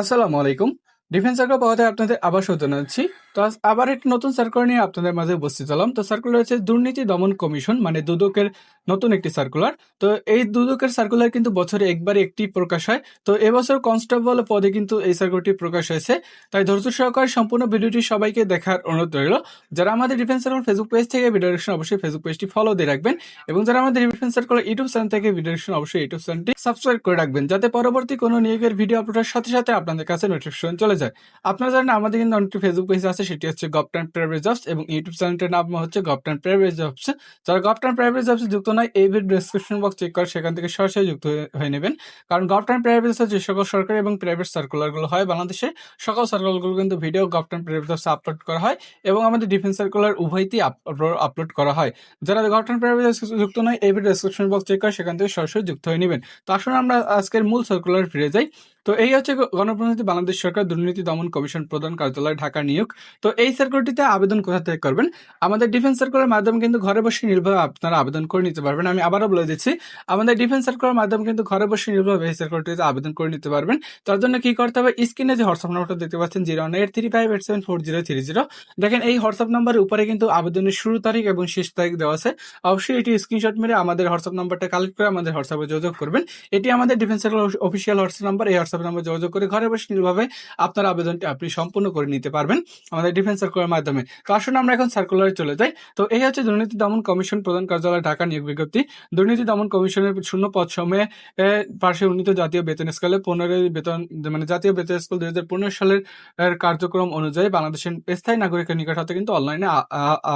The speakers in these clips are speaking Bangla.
আসসালামু আলাইকুম। ডিফেন্স আগ্রহ পাওয়াতে আপনাদের আবার জানাচ্ছি। তো আজ আবার একটি নতুন সার্কুলার নিয়ে আপনাদের মাঝে উপস্থিত হলাম। তো সার্কুলার হচ্ছে দুর্নীতি দমন কমিশন মানে দুদকের নতুন একটি সার্কুলার তো এই দুদকের সার্কুলার কিন্তু বছরে একবার একটি প্রকাশ হয়। তো এবছর কনস্টেবল পদে কিন্তু এই সার্কুলারটি প্রকাশ হয়েছে। তাই ধৈর্য সহকারে সম্পূর্ণ ভিডিওটি সবাইকে দেখার অনুরোধ রইল। যারা আমাদের ডিফেন্স সার্কুলার ফেসবুক পেজ থেকে ভিডিও ডিসক্রিপশন অবশ্যই ফেসবুক পেজটি ফলো দিয়ে রাখবেন। এবং যারা আমাদের ডিফেন্স সার্কুলার ইউটিউব চ্যানেল থেকে ভিডিও ডিসক্রিপশন অবশ্যই ইউটিউব চ্যানেলটি সাবস্ক্রাইব করে রাখবেন, যাতে পরবর্তী কোনো নিয়োগের ভিডিও আপলোডের সাথে সাথে আপনাদের কাছে নোটিফিকেশন চলে যায়। আপনারা জানেন আমাদের কিন্তু অনেকটি ফেসবুক পেজ আছে সেটি হচ্ছে গভটান প্রাইভেট জবস এবং ইউটিউব চ্যানেলটির নাম হচ্ছে গভটান প্রাইভেট জবস যারা গভটান প্রাইভেট জবস যুক্ত নয়, এই ভিডিও ডিসক্রিপশন বক্স চেক করে সেখান থেকে সরাসরি যুক্ত হয়ে- নেবেন। কারণ গভটান প্রাইভেট জবস যে সকল সরকারি এবং প্রাইভেট সার্কুলারগুলো হয় বাংলাদেশে, সকল সার্কুলারগুলো কিন্তু ভিডিও গভটান প্রাইভেট জবস আপলোড করা হয় এবং আমাদের ডিফেন্স সার্কুলার উভয়তেই আপলোড করা হয়। যারা গভটান প্রাইভেট জবস যুক্ত নয়, এই ভিডিও ডিসক্রিপশন বক্স চেক করে সেখান থেকে সরাসরি যুক্ত হয়ে নেবেন। তো আসুন আমরা আজকের মূল সার্কুলার ফিরে যাই। তো এই হচ্ছে গ- গণপ্রজাতন্ত্রী বাংলাদেশ সরকার দুর্নীতি দমন কমিশন প্রধান কার্যালয় ঢাকা নিয়োগ। তো এই সার্কুলারটিতে আবেদন কোথা থেকে করবেন? আমাদের ডিফেন্স সার্কুলার মাধ্যমে কিন্তু ঘরে বসে নির্ভয়ে আপনারা আবেদন করে নিতে পারবেন। আমি আবারও বলে দিচ্ছি, আমাদের ডিফেন্স সার্কুলার মাধ্যমে কিন্তু ঘরে বসে নির্ভয়ে এই সার্কুলারটিতে আবেদন করে নিতে পারবেন। তার জন্য কি করতে হবে? স্ক্রিনে যে হোয়াটসঅ্যাপ নাম্বারটা দেখতে পাচ্ছেন zero one eight three five eight seven four zero three zero দেখেন, এই হোয়াটসঅ্যাপ নাম্বারের উপরে কিন্তু আবেদনের শুরু তারিখ এবং শেষ তারিখ দেওয়া আছে। অবশ্যই এটি স্ক্রিনশট মেরে আমাদের হোয়াটসঅ্যাপ নাম্বারটা কালেক্ট করে আমাদের হোয়াটসঅ্যাপে যোগাযোগ করবেন। এটি আমাদের Defence Circular official WhatsApp number এই হোয়াটসঅ্যাপ নাম্বার যোগাযোগ করে ঘরে বসে নির্ভাবে আপনার আবেদনটি আপনি সম্পূর্ণ করে নিতে পারবেন আমাদের ডিফেন্স সার্কুলার মাধ্যমে। তো আসুন আমরা এখন সার্কুলারে চলে যাই। তো এই হচ্ছে দুর্নীতি দমন কমিশন প্রধান কার্যালয়, ঢাকা নিয়োগ বিজ্ঞপ্তি। দুর্নীতি দমন কমিশনের শূন্য পদ সময়ে পার্শ্বে উন্নীত জাতীয় বেতন স্কেলে পনেরোই বেতন মানে জাতীয় বেতন স্কেল দুই হাজার পনেরো সালের কার্যক্রম অনুযায়ী বাংলাদেশের স্থায়ী নাগরিকের নিকট হতে কিন্তু অনলাইনে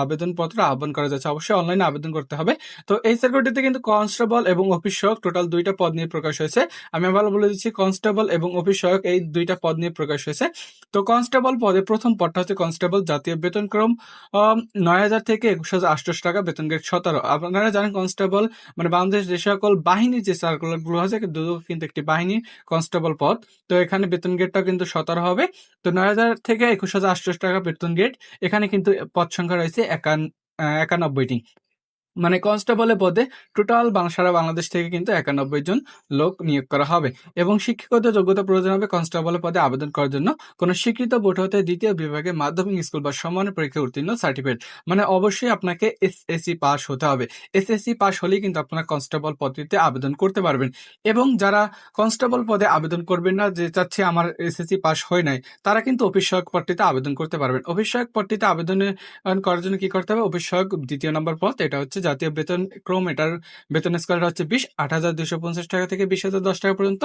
আবেদনপত্র আহ্বান করা যাচ্ছে। অবশ্যই অনলাইনে আবেদন করতে হবে। তো এই সার্কুলারটিতে কিন্তু কনস্টেবল এবং অফিস টোটাল দুইটা পদ নিয়ে প্রকাশ হয়েছে। আমি আবার বলে দিচ্ছি কনস্টেবল এবং অফিস সহায়ক এই দুইটা পদ নিয়ে প্রকাশ হয়েছে। তো কনস্টেবল পদে প্রথম পদটা হচ্ছে কনস্টেবল জাতীয় বেতনক্রম নয় হাজার থেকে একুশ হাজার আটশোশো টাকা বেতন গ্রেড সতেরো। আপনারা জানেন কনস্টেবল মানে বাংলাদেশ যে সকল বাহিনীর যে সার্কুলারগুলো আছে, দুটো কিন্তু একটি বাহিনী কনস্টেবল পদ। তো এখানে বেতন গ্রেডটাও কিন্তু সতেরো হবে। তো নয় হাজার থেকে একুশ হাজার আটশোশো টাকা বেতন গ্রেড এখানে কিন্তু পদ সংখ্যা রয়েছে একান একানব্বইটি। মানে কনস্টেবলের পদে টোটাল সারা বাংলাদেশ থেকে কিন্তু একানব্বই জন লোক নিয়োগ করা হবে। এবং শিক্ষাগত যোগ্যতা প্রয়োজন হবে কনস্টেবলের পদে আবেদন করার জন্য। কোনো স্বীকৃত বোর্ড হতে দ্বিতীয় বিভাগে মাধ্যমিক স্কুল বা সমানের পরীক্ষা উত্তীর্ণ সার্টিফিকেট। মানে অবশ্যই আপনাকে এসএসসি পাস হতে হবে। এসএসসি পাস হলেই কিন্তু আপনারা কনস্টেবল পদটিতে আবেদন করতে পারবেন। এবং যারা কনস্টেবল পদে আবেদন করবেন না, যে চাচ্ছে আমার এসএসসি পাস হয় নাই, তারা কিন্তু অফিস সহায়ক পদটিতে আবেদন করতে পারবেন। অফিস সহায়ক পদটিতে আবেদন করার জন্য কি করতে হবে? অফিস সহায়ক দ্বিতীয় নম্বর পদ, এটা হচ্ছে জাতীয় বেতন ক্রম, এটার বেতন স্কেলটা হচ্ছে বিশ, আট হাজার দুশো পঞ্চাশ টাকা থেকে বিশ হাজার দশ টাকা পর্যন্ত।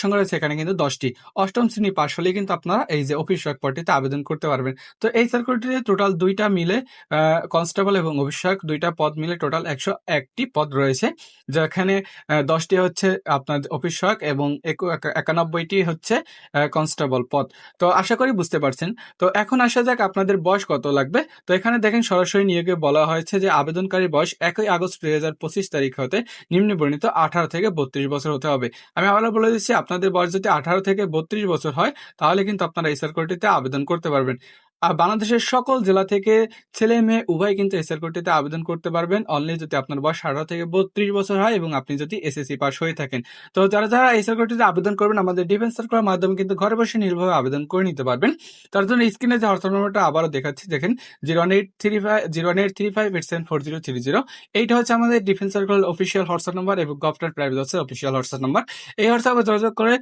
সংখ্যা রয়েছে, এখানে কিন্তু দশটি। অষ্টম শ্রেণি পাশ হলেই কিন্তু আপনারা এই যে অফিস সহায়ক পদটিতে আবেদন করতে পারবেন। তো এই সার্কুলারটিতে টোটাল দুইটা মিলে কনস্টেবল এবং অফিস সহায়ক দুইটা পদ মিলে টোটাল একশো একটি পদ রয়েছে, যেখানে দশটি হচ্ছে আপনার অফিস সহায়ক এবং একু- একানব্বইটি হচ্ছে কনস্টেবল পদ। তো আশা করি বুঝতে পারছেন। তো এখন আসা যাক আপনাদের বয়স কত লাগবে। তো এখানে দেখেন সরাসরি নিয়োগে বলা হয়েছে যে আবেদনকারীর বয়স একই আগস্ট দুই হাজার পঁচিশ তারিখ হতে নিম্ন বর্ণিত আঠারো থেকে বত্রিশ বছর হতে হবে। আমি আবার বলে দিচ্ছি, আপনাদের বয়স যদি আঠারো থেকে বত্রিশ বছর হয়, তাহলে কিন্তু আপনারা এই সার্কুলটিতে আবেদন করতে পারবেন। আর বাংলাদেশের সকল জেলা থেকে ছেলে মেয়ে, উভয় কিন্তু এই সার্কুলারটিতে আবেদন করতে পারবেন। অনলি যদি আপনার বয়স আঠারো থেকে বত্রিশ বছর হয় এবং আপনি যদি এসএসসি পাস হয়ে থাকেন। তো যারা যারা এই সার্কুলারটিতে আবেদন করবেন, আমাদের ডিফেন্স সার্কুলার মাধ্যমে কিন্তু ঘরে বসে নির্ভয়ে আবেদন করে নিতে পারবেন। তার জন্য স্ক্রিনে যে হোয়াটসঅ্যাপ নাম্বারটা আবারও দেখাচ্ছি, দেখেন zero one eight three five zero one eight three five eight seven four zero three zero এইটা হচ্ছে আমাদের Defence Circular official WhatsApp number এবং গভর্নমেন্ট প্রাইভেট হচ্ছে অফিসিয়াল হোয়াটসঅ্যাপ নাম্বার এই হোয়াটসঅ্যাপে যোগাযোগ করে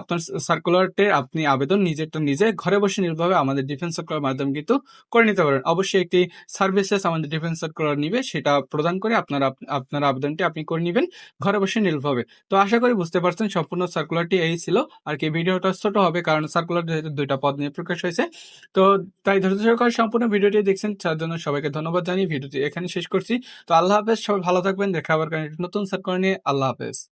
আপনার সার্কুলারটে আপনি আবেদন, নিজেরটা নিজে ঘরে বসে নির্ভয়ে আমাদের ডিফেন্স সার্কুলার মাধ্যমে কিন্তু করে নিতে পারেন। অবশ্যই একটি সার্ভিসেস আমাদের ডিফেন্স সার্কুলার নিবে, সেটা প্রদান করে আপনার আপনার আবেদনটি আপনি করে নেবেন, ঘরে বসে নির্ভবে তো আশা করি বুঝতে পারছেন সম্পূর্ণ সার্কুলারটি এই ছিল। আর কি ভিডিওটা ছোট হবে, কারণ সার্কুলার যেহেতু দুইটা পদ নিয়ে প্রকাশ হয়েছে। তো তাই ধৈর্য সহকারে সম্পূর্ণ ভিডিওটি দেখছেন, তার জন্য সবাইকে ধন্যবাদ জানিয়ে ভিডিওটি এখানে শেষ করছি। তো আল্লাহ হাফেজ, সবাই ভালো থাকবেন, দেখা আবার নতুন সার্কুলার নিয়ে। আল্লাহ হাফেজ।